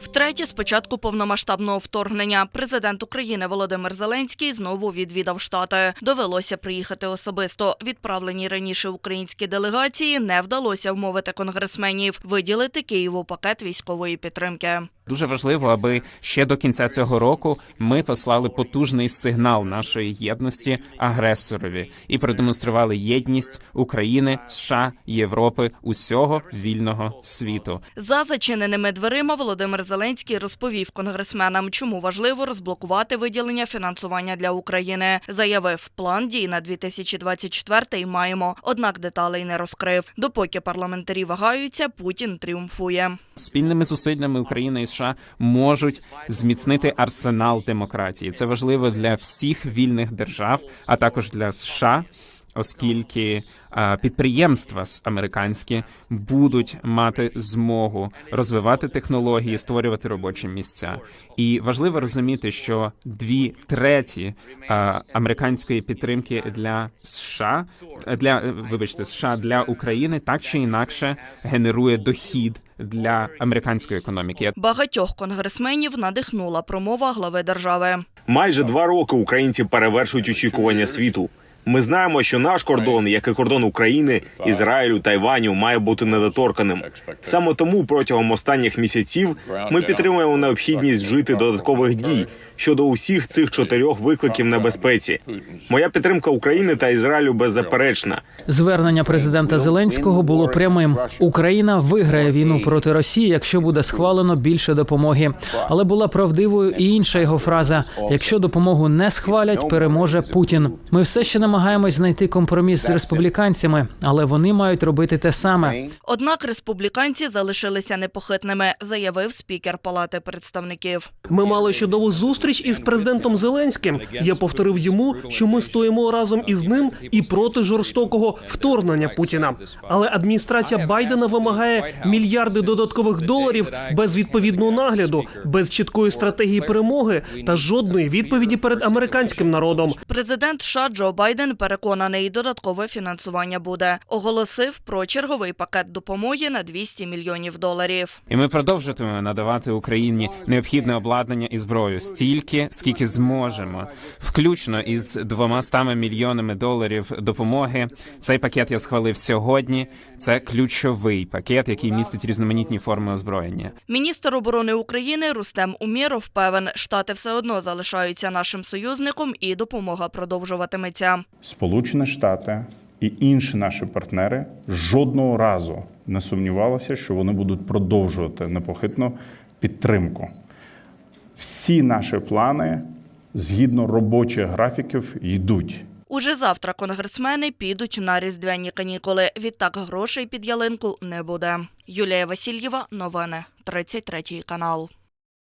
Втретє, з початку повномасштабного вторгнення, президент України Володимир Зеленський знову відвідав штати. Довелося приїхати особисто. Відправлені раніше українські делегації не вдалося вмовити конгресменів виділити Києву пакет військової підтримки. Дуже важливо, аби ще до кінця цього року ми послали потужний сигнал нашої єдності агресорові і продемонстрували єдність України, США, Європи, усього вільного світу. За зачиненими дверима Володимир Зеленський розповів конгресменам, чому важливо розблокувати виділення фінансування для України. Заявив, план дій на 2024 маємо, однак деталей не розкрив. Допоки парламентарі вагаються, Путін тріумфує. Спільними зусиллями України і США можуть зміцнити арсенал демократії. Це важливо для всіх вільних держав, а також для США. Оскільки підприємства с- американські будуть мати змогу розвивати технології, створювати робочі місця, і важливо розуміти, що дві треті американської підтримки для США для вибачте США для України так чи інакше генерує дохід для американської економіки. Багатьох конгресменів надихнула промова глави держави. Майже два роки українці перевершують очікування світу. Ми знаємо, що наш кордон, як і кордон України, Ізраїлю, Тайваню, має бути недоторканим. Саме тому протягом останніх місяців ми підтримуємо необхідність вжити додаткових дій щодо усіх цих чотирьох викликів небезпеці. Моя підтримка України та Ізраїлю беззаперечна. Звернення президента Зеленського було прямим: Україна виграє війну проти Росії, якщо буде схвалено більше допомоги. Але була правдивою і інша його фраза: якщо допомогу не схвалять, переможе Путін. Ми все ще намагаємось знайти компроміс з республіканцями, але вони мають робити те саме. Однак республіканці залишилися непохитними, заявив спікер Палати представників. Ми мали чудову зустріч із президентом Зеленським. Я повторив йому, що ми стоїмо разом із ним і проти жорстокого вторгнення Путіна. Але адміністрація Байдена вимагає мільярди додаткових доларів без відповідного нагляду, без чіткої стратегії перемоги та жодної відповіді перед американським народом. Президент США Джо Байден переконаний, додаткове фінансування буде. Оголосив про черговий пакет допомоги на 200 мільйонів доларів. І ми продовжуватимемо надавати Україні необхідне обладнання і зброю стільки, скільки зможемо, включно із 200 мільйонами доларів допомоги. Цей пакет я схвалив сьогодні. Це ключовий пакет, який містить різноманітні форми озброєння. Міністр оборони України Рустем Умєров певен, штати все одно залишаються нашим союзником і допомога продовжуватиметься. Сполучені Штати і інші наші партнери жодного разу не сумнівалися, що вони будуть продовжувати непохитну підтримку. Всі наші плани згідно робочих графіків йдуть. Уже завтра конгресмени підуть на різдвяні канікули. Відтак грошей під ялинку не буде. Юлія Васильєва, новини, 33 канал.